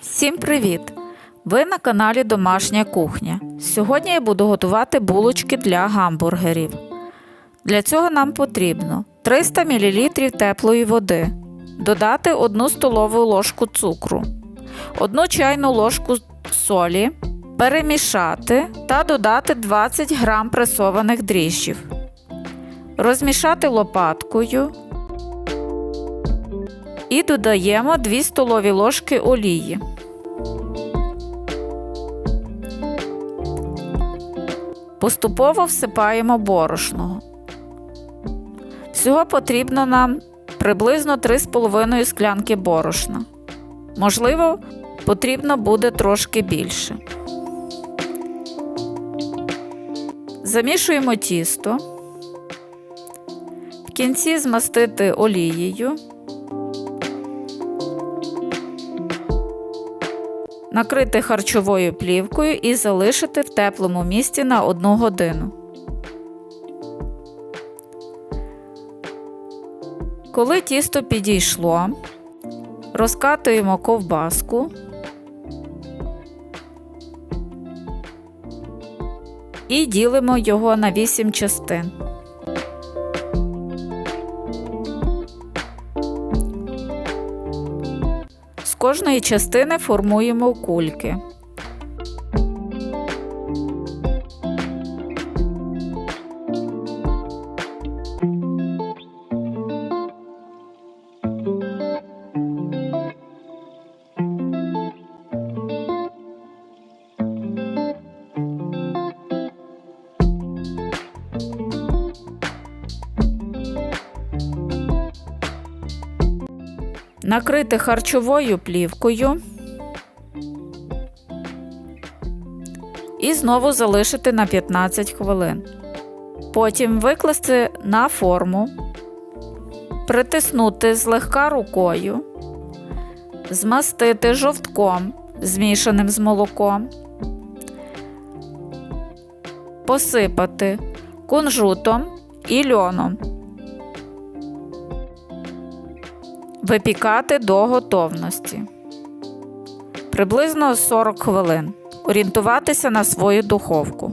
Всім привіт! Ви на каналі Домашня кухня. Сьогодні я буду готувати булочки для гамбургерів. Для цього нам потрібно 300 мл теплої води, додати 1 столову ложку цукру, 1 чайну ложку солі, перемішати та додати 20 г пресованих дріжджів. Розмішати лопаткою і додаємо 2 столові ложки олії. Поступово всипаємо борошно. Всього потрібно нам приблизно 3,5 склянки борошна. Можливо, потрібно буде трошки більше. Замішуємо тісто. В кінці змастити олією. Накрити харчовою плівкою і залишити в теплому місці на 1 годину. Коли тісто підійшло, розкатуємо ковбаску і ділимо його на 8 частин. Кожної частини формуємо кульки. Накрити харчовою плівкою і знову залишити на 15 хвилин. Потім викласти на форму, притиснути злегка рукою, змастити жовтком, змішаним з молоком, посипати кунжутом і льоном. Випікати до готовності. Приблизно 40 хвилин. Орієнтуватися на свою духовку.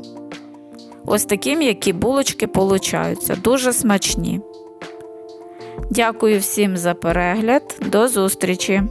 Ось такі м'які булочки получаються. Дуже смачні. Дякую всім за перегляд. До зустрічі!